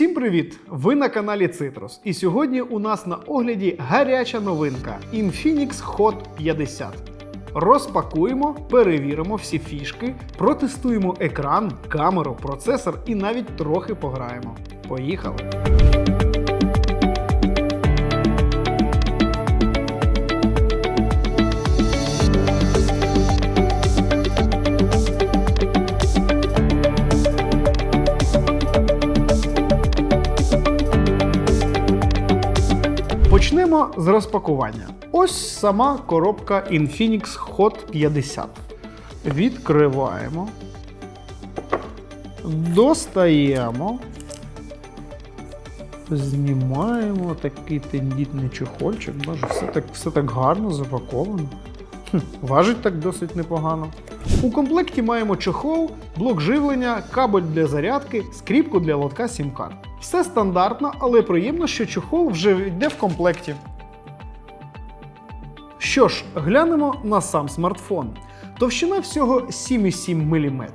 Всім привіт! Ви на каналі Цитрус. І сьогодні у нас на огляді гаряча новинка Infinix Hot 50. Розпакуємо, перевіримо всі фішки, протестуємо екран, камеру, процесор і навіть трохи пограємо. Поїхали! Почнемо з розпакування. Ось сама коробка Infinix Hot 50. Відкриваємо. Достаємо. Знімаємо такий тендітний чехольчик. Боже, все так, все так гарно запаковано. Важить так досить непогано. У комплекті маємо чохол, блок живлення, кабель для зарядки, скріпку для лотка сім-карт. Все стандартно, але приємно, що чохол вже йде в комплекті. Що ж, глянемо на сам смартфон. Товщина всього 7,7 мм.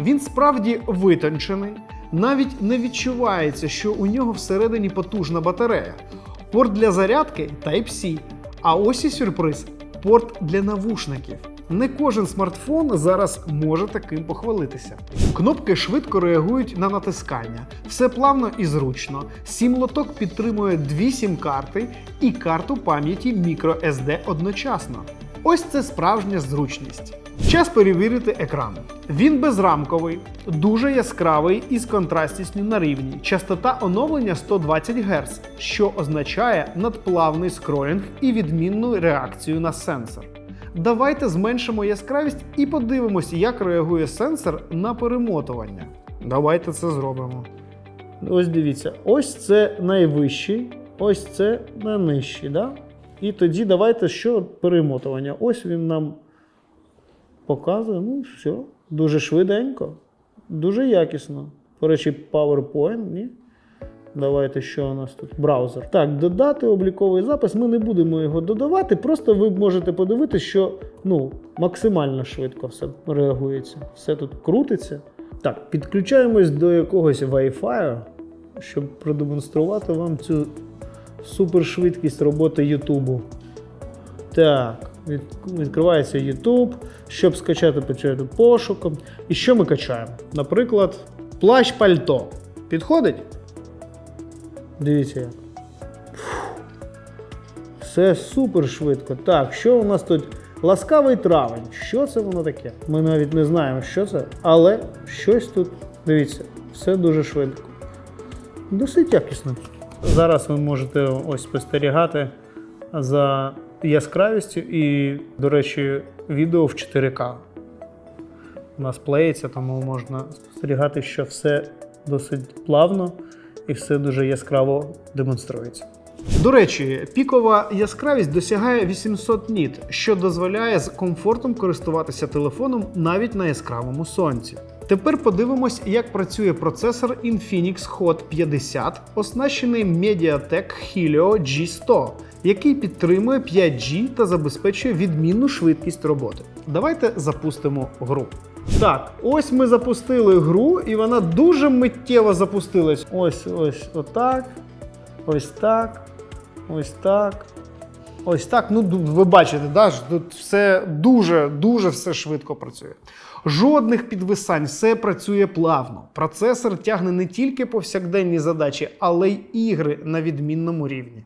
Він справді витончений, навіть не відчувається, що у нього всередині потужна батарея. Порт для зарядки Type-C. А ось і сюрприз порт для навушників. Не кожен смартфон зараз може таким похвалитися. Кнопки швидко реагують на натискання, все плавно і зручно. Сім лоток підтримує дві сім-карти і карту пам'яті microSD одночасно. Ось це справжня зручність. Час перевірити екран. Він безрамковий, дуже яскравий і з контрастністю на рівні. Частота оновлення 120 Гц, що означає надплавний скролінг і відмінну реакцію на сенсор. Давайте зменшимо яскравість і подивимося, як реагує сенсор на перемотування. Давайте це зробимо. Ось дивіться, ось це найвищий, ось це найнижчий. Да? І тоді давайте що перемотування. Ось він нам показує. Ну, все, дуже швиденько, дуже якісно. До речі, PowerPoint, ні? Давайте, що у нас тут? Браузер. Так, додати обліковий запис. Ми не будемо його додавати. Просто ви можете подивитися, що ну, максимально швидко все реагується. Все тут крутиться. Так, підключаємось до якогось Wi-Fi, щоб продемонструвати вам цю супершвидкість роботи Ютубу. Так, відкривається YouTube, щоб скачати почати пошуком. І що ми качаємо? Наприклад, плащ пальто. Підходить? Дивіться. Все супер швидко. Так, що у нас тут? Ласкавий травень. Що це воно таке? Ми навіть не знаємо, що це, але щось тут. Дивіться, все дуже швидко. Досить якісно. Зараз ви можете ось спостерігати за яскравістю і, до речі, відео в 4К. У нас плеїться, тому можна спостерігати, що все досить плавно і все дуже яскраво демонструється. До речі, пікова яскравість досягає 800 ніт, що дозволяє з комфортом користуватися телефоном навіть на яскравому сонці. Тепер подивимось, як працює процесор Infinix Hot 50, оснащений Mediatek Helio G100, який підтримує 5G та забезпечує відмінну швидкість роботи. Давайте запустимо гру. Так, ось ми запустили гру, і вона дуже миттєво запустилась. Ось, ось, отак. Ось так. Ось так. Ось так. Ну, ви бачите, да, тут все дуже, дуже все швидко працює. Жодних підвисань, все працює плавно. Процесор тягне не тільки повсякденні задачі, але й ігри на відмінному рівні.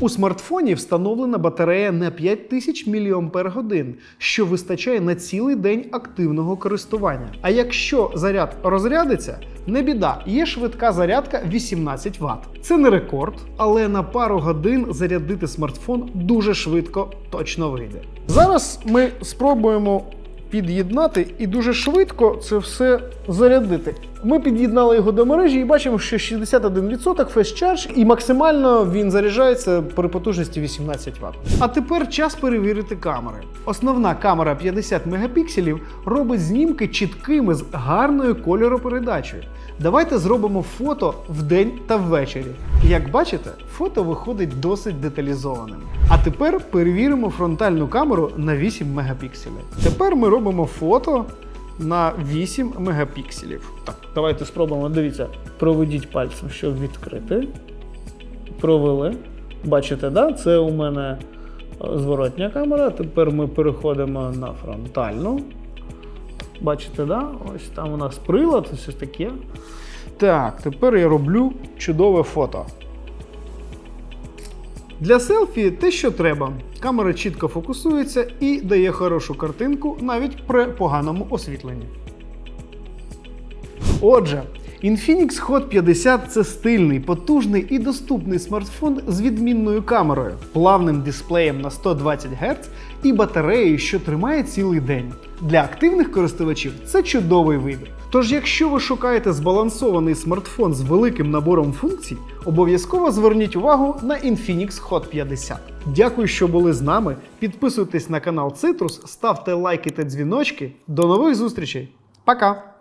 У смартфоні встановлена батарея на 5000 мАч, що вистачає на цілий день активного користування. А якщо заряд розрядиться, не біда, є швидка зарядка 18 Вт. Це не рекорд, але на пару годин зарядити смартфон дуже швидко точно вийде. Зараз ми спробуємо під'єднати і дуже швидко це все зарядити. Ми під'єднали його до мережі і бачимо, що 61% Fast Charge і максимально він заряджається при потужності 18 Вт. А тепер час перевірити камери. Основна камера 50 мегапікселів робить знімки чіткими з гарною кольоропередачею. Давайте зробимо фото вдень та ввечері. Як бачите, фото виходить досить деталізованим. А тепер перевіримо фронтальну камеру на 8 мегапікселів. Тепер ми робимо фото на 8 мегапікселів. Так, давайте спробуємо. Дивіться, проведіть пальцем, щоб відкрити. Провели. Бачите, да? це у мене е, зворотня камера. Тепер ми переходимо на фронтальну. Бачите, да? Ось там у нас прилад, ось таке. Так, тепер я роблю чудове фото. Для селфі те, що треба. Камера чітко фокусується і дає хорошу картинку навіть при поганому освітленні. Отже, Infinix Hot 50 це стильний, потужний і доступний смартфон з відмінною камерою, плавним дисплеєм на 120 Гц і батареєю, що тримає цілий день. Для активних користувачів це чудовий вибір. Тож, якщо ви шукаєте збалансований смартфон з великим набором функцій, обов'язково зверніть увагу на Infinix Hot 50. Дякую, що були з нами. Підписуйтесь на канал Citrus, ставте лайки та дзвіночки. До нових зустрічей. Пока!